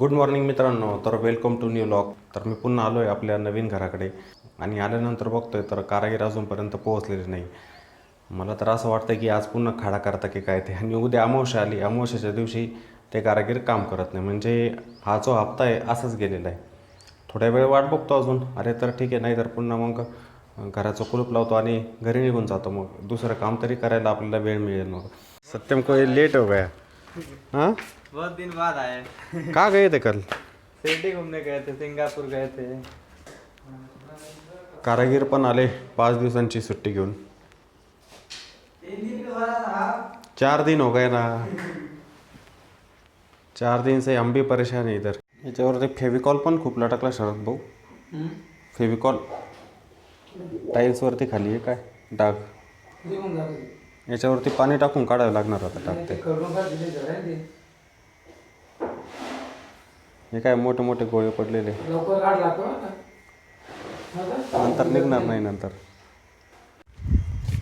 Good morning मित्रांनो. तर welcome to new lock तर मी पुन्हा आलो आहे आपल्या नवीन घराकडे. आणि आल्यानंतर बघतोय तर कारागीर अजूनपर्यंत पोहोचलेले नाही. मला तर असं वाटतं की आज पुन्हा खाडा करता की काय ते. आणि उद्या अमावस्या आली. अमावस्याच्या दिवशी ते कारागीर काम करत नाही. म्हणजे हा जो हप्ता आहे असाच गेलेला आहे. थोड्या वेळ वाट बघतो अजून. अरे तर ठीक आहे नाही तर पुन्हा मग घराचं कुलूप लावतो आणि घरी निघून जातो मग. दुसरं काम तरी करायला आपल्याला वेळ मिळेल मग. सत्यम को लेट हो गया? हां? बहुत दिन बाद आए। का गए थे कल? सिटी घूमने गए थे सिंगापुर गए थे। कारागीर पण आले पाच दिवसांची सुट्टी घेऊन. चार दिन हो गए ना. चार दिन से हम भी परेशान है इधर। याच्यावरती फेविकॉल पण खूप लटकला शरद भाऊ. फेविकॉल. टाईल्सवरती खाली आहे काय? डाग. याच्यावरती पाणी टाकून काढावं लागणार आता टाकते. हे काय मोठे मोठे गोळे पडलेले. नंतर निघणार नाही नंतर.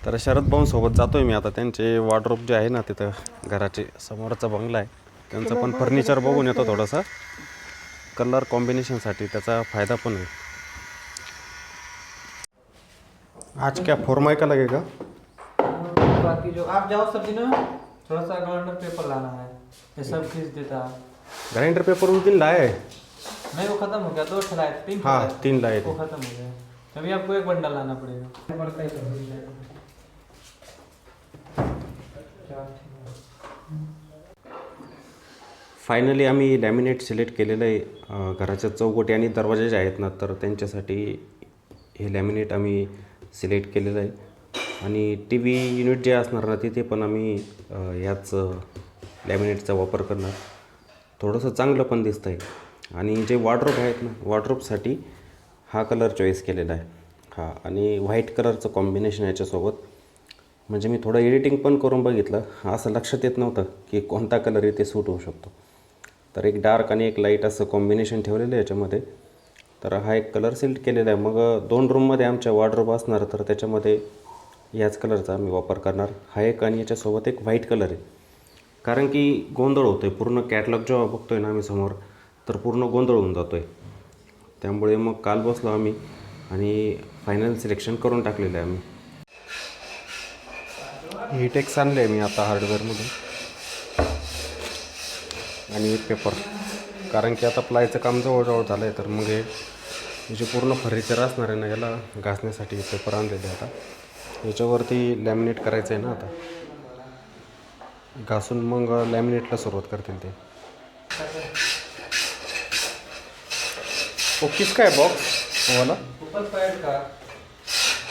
तर शरद भाऊ सोबत जातोय मी आता. त्यांचे वॉर्डरोब जे आहे ना तिथं घराचे समोरचा बंगला आहे. त्यांचं पण फर्निचर बघून येतो थोडंसं. कलर कॉम्बिनेशनसाठी त्याचा फायदा पण आहे. आज क्या फोरमाई का लगेगा? बाकी जो आप जाओ सब दिनों थोड़ा सा ग्राउंडर पेपर लाना है। ये सब खींच देता। है ग्राइंडर पेपर उस दिन लाए नहीं वो खत्म हो गया दो ठलाए थे, तीन हाँ। तीन लाए वो खत्म हो गया. तभी आपको एक बंडल लाना पड़ेगा. फायनली आम्ही लॅमिनेट सिलेक्ट केलेलं आहे घराच्या चौकटी आणि दरवाजे जे आहेत ना तर त्यांच्यासाठी हे लॅमिनेट आम्ही सिलेक्ट केलेलं आहे. आणि टी व्ही युनिट जे असणार ना तिथे पण आम्ही अं, ह्याच लॅमिनेटचा वापर करणार. थोडंसं चांगलं पण दिसतं आहे आणि जे वॉर्ड्रोप आहेत ना वॉर्ड्रोपसाठी हा कलर चॉईस केलेला आहे. हा आणि व्हाईट कलरचं कॉम्बिनेशन याच्यासोबत. म्हणजे मी थोडं एडिटिंग पण करून बघितलं. असं लक्षात येत नव्हतं की कोणता कलर इथे सूट होऊ शकतो. तर एक डार्क आणि एक लाइट असं कॉम्बिनेशन ठेवलेलं आहे याच्यामध्ये. तर हा एक कलर सिलेक्ट केलेला आहे. मग दोन रूममध्ये आमच्या वॉर्डरोब असणार तर त्याच्यामध्ये याच कलरचा आम्ही वापर करणार. हा एक आणि याच्यासोबत एक व्हाईट कलर आहे. कारण की गोंधळ होतो आहे पूर्ण कॅटलॉग जेव्हा बघतो आहे ना आम्ही समोर तर पूर्ण गोंधळ होऊन जातो आहे त्यामुळे मग काल बसलो आम्ही आणि फायनल सिलेक्शन करून टाकलेलं आहे आम्ही. हिटेक्स आणले मी आता हार्डवेअरमधून आणि एक पेपर कारण की आता प्लायचं काम जवळजवळ झालं आहे तर मग हे जे पूर्ण फर्निचर असणार आहे ना याला घासण्यासाठी पेपर आणलेले आता. याच्यावरती लॅमिनेट करायचं आहे ना आता. घासून मग लॅमिनेटला सुरुवात करतील ते. ओ किसका है बॉक्स वाला ऊपर पैड का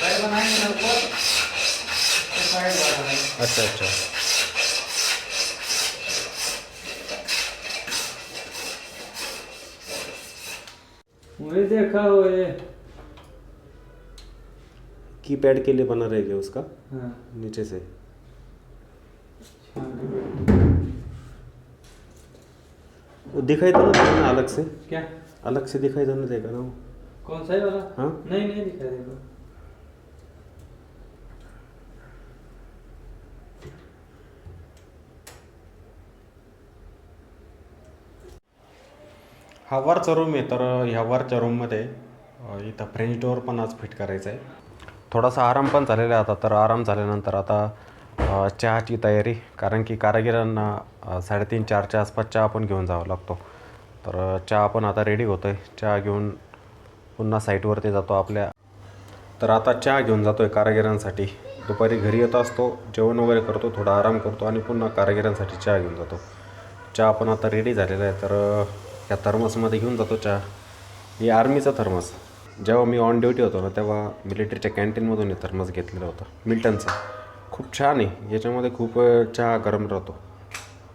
पैड बनाएंगे ना ऊपर तो पैड वाला है अच्छा. अच्छा देखा हो ये कीपैड के लिए बना रहेगा उसका? हाँ। नीचे से। वो दिखाई तो नहीं देगा ना अलग से। क्या? अलग से दिखाई तो नहीं देगा ना वो। कौन सा है वाला? हाँ? नहीं नहीं दिखा देखो हा वरचा रूम आहे तर ह्या वरच्या रूममध्ये अ, इथं फ्रेंच डोअर पण आज फिट करायचा आहे थोडासा आराम पण झालेला आहे आता तर आराम झाल्यानंतर आता चहाची तयारी कारण की कारागिरांना साडेतीन चारच्या आसपास चहा पण घेऊन जावं लागतो. तर चहा पण आता रेडी होतो आहे चहा घेऊन पुन्हा साईटवरती जातो आपल्या. तर आता चहा घेऊन जातो आहे कारागिरांसाठी. दुपारी घरी येत असतो जेवण वगैरे करतो थोडा आराम करतो आणि पुन्हा कारागिरांसाठी चहा घेऊन जातो. चहा पण आता रेडी झालेला आहे. तर या थर्मसमध्ये घेऊन जातो चहा. हे आर्मीचा थर्मस. जेव्हा मी ऑन ड्युटी होतो ना तेव्हा मिलिटरीच्या कॅन्टीनमधून हे थर्मस घेतलेलं होतं. मिल्टनचा. खूप छान आहे. याच्यामध्ये खूप चहा गरम राहतो.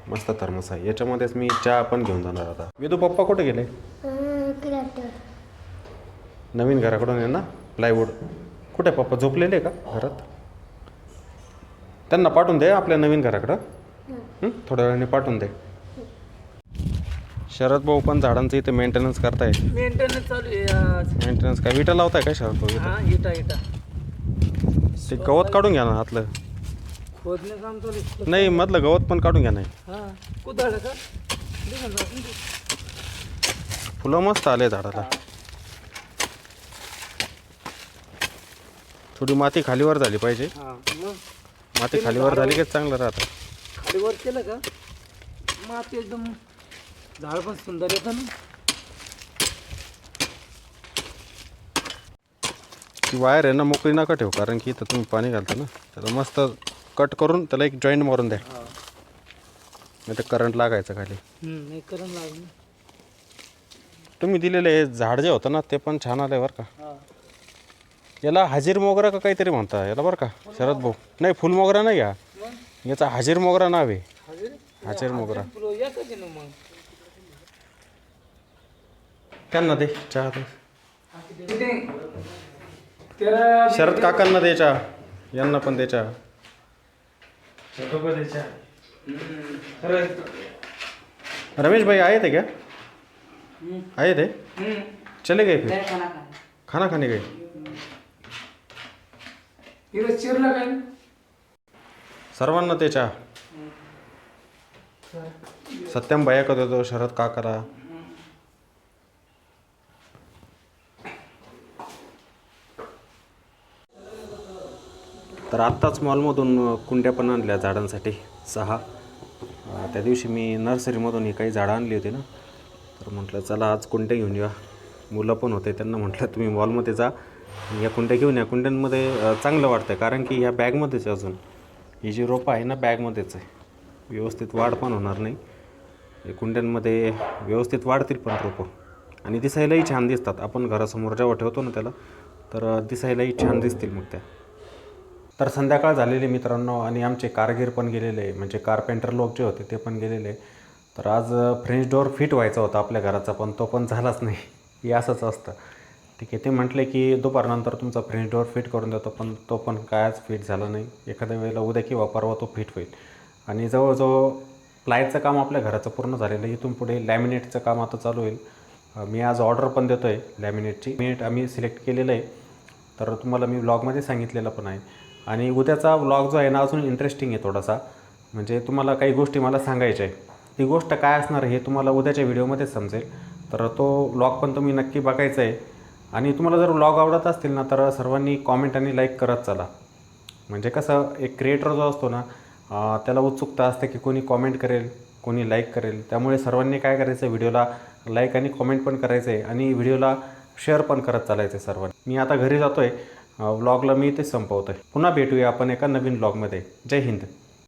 मस्त थर्मस आहे. याच्यामध्येच मी चहा पण घेऊन जाणार आता. विदू पप्पा कुठे गेले? नवीन घराकडून आहे ना? प्लायवूड कुठे पप्पा? झोपलेले का घरात? त्यांना पाठवून दे आपल्या नवीन घराकडं. हं? थोड्या वेळाने पाठवून दे. शरद भाऊ पण झाडांचं इथे मेंटेनन्स करताय मेंटेनन्स चालू आहे आज. मेंटेनन्स काय? विटा लावताय काय शरद भाऊ इथं? हाँ इटा इटा. ते गवत काढून घ्या ना आतलं. काम चालू. नाही मधलं गवत पण काढून घ्या नाही. हाँ कुदाळ का. फुलं मस्त आले झाडाला. थोडी माती खालीवर झाली पाहिजे. हां मग? माती खालीवर झाली की चांगलं राहतं. खाली वर केलं का? माती एकदम झाड पण सुंदर येतं ना. ती वायर आहे ना मोकळी नका ठेवू कारण की इथं तुम्ही पाणी घालता ना. त्याला मस्त कट करून त्याला एक जॉईंट मारून द्या. नाही तर करंट लागायचं खाली. लागलं. तुम्ही दिलेले हे झाड जे होतं ना ते पण छान आलं बरं का. याला हाजीर मोगरा का काहीतरी म्हणता याला बरं का शरद भाऊ. नाही फुल मोगरा नाही या याचा हाजीर मोगरा नाव आहे. हजर? मोगरा. त्यांना दे चहा दे. शरद काकांना दे चहा यांना पण दे चहा रमेश भाई आए थे क्या आए थे चले गए फिर. खाना खाने गए. सर्वांना ते चहा सत्यम भैया का देतो शरद काकाला. तर आत्ताच मॉलमधून कुंड्या पण आणल्या झाडांसाठी सहा. त्या दिवशी मी नर्सरीमधून ही काही झाडं आणली होती ना तर म्हटलं चला आज कुंड्या घेऊन या मुलं पण होते त्यांना म्हटलं तुम्ही मॉलमध्ये जा या कुंड्या घेऊन या. कुंड्यांमध्ये चांगलं वाटतं कारण की ह्या बॅगमध्येच आहे अजून. ही जी रोपं आहे ना बॅगमध्येच आहे. व्यवस्थित वाढ पण होणार नाही. हे कुंड्यांमध्ये व्यवस्थित वाढतील पण रोपं. आणि दिसायलाही छान दिसतात. आपण घरासमोर जेव्हा ठेवतो ना त्याला तर दिसायलाही छान दिसतील मग त्या. तर संध्याकाळ झालेली मित्रांनो आणि आमचे कारगीर पण गेलेले म्हणजे कारपेंटर लोक जे होते ते पण गेलेले. तर आज फ्रेंच डोअर फिट व्हायचा होता आपल्या घराचा पण तो पण झालाच नाही. हे असंच असतं. ठीक आहे ते म्हटले की दुपारनंतर तुमचा फ्रेंच डोअर फिट करून देतो पण तो पण कायच फिट झाला नाही. एखाद्या वेळेला उद्या किंवा परवा तो फिट होईल. आणि जवळजवळ प्लायचं काम आपल्या घराचं पूर्ण झालेलं आहे. इथून पुढे लॅमिनेटचं काम आता चालू होईल. मी आज ऑर्डर पण देतो आहे लॅमिनेटची मिनिट आम्ही सिलेक्ट केलेलं आहे. तर तुम्हाला मी ब्लॉगमध्ये सांगितलेलं पण आहे. आणि उद्याचा व्लॉग जो आहे ना अजून इंटरेस्टिंग आहे थोडासा. म्हणजे तुम्हाला काही गोष्टी मला सांगायच्या आहे ती गोष्ट काय असणार हे तुम्हाला उद्याच्या व्हिडिओमध्ये समजेल. तर तो व्लॉग पण तुम्ही नक्की बघायचा आहे. आणि तुम्हाला जर व्लॉग आवडत असतील ना तर सर्वांनी कॉमेंट आणि लाईक करत चला. म्हणजे कसं एक क्रिएटर जो असतो ना त्याला उत्सुकता असते की कोणी कॉमेंट करेल कोणी लाईक करेल. त्यामुळे सर्वांनी काय करायचं व्हिडिओला लाईक आणि कॉमेंट पण करायचं आहे आणि व्हिडिओला शेअर पण करत चालायचं आहे सर्वांनी. मी आता घरी जातो आहे व्लॉगला मी इथे संपवतो आहे पुन्हा भेटूया आपण एका नवीन ब्लॉगमध्ये जय हिंद.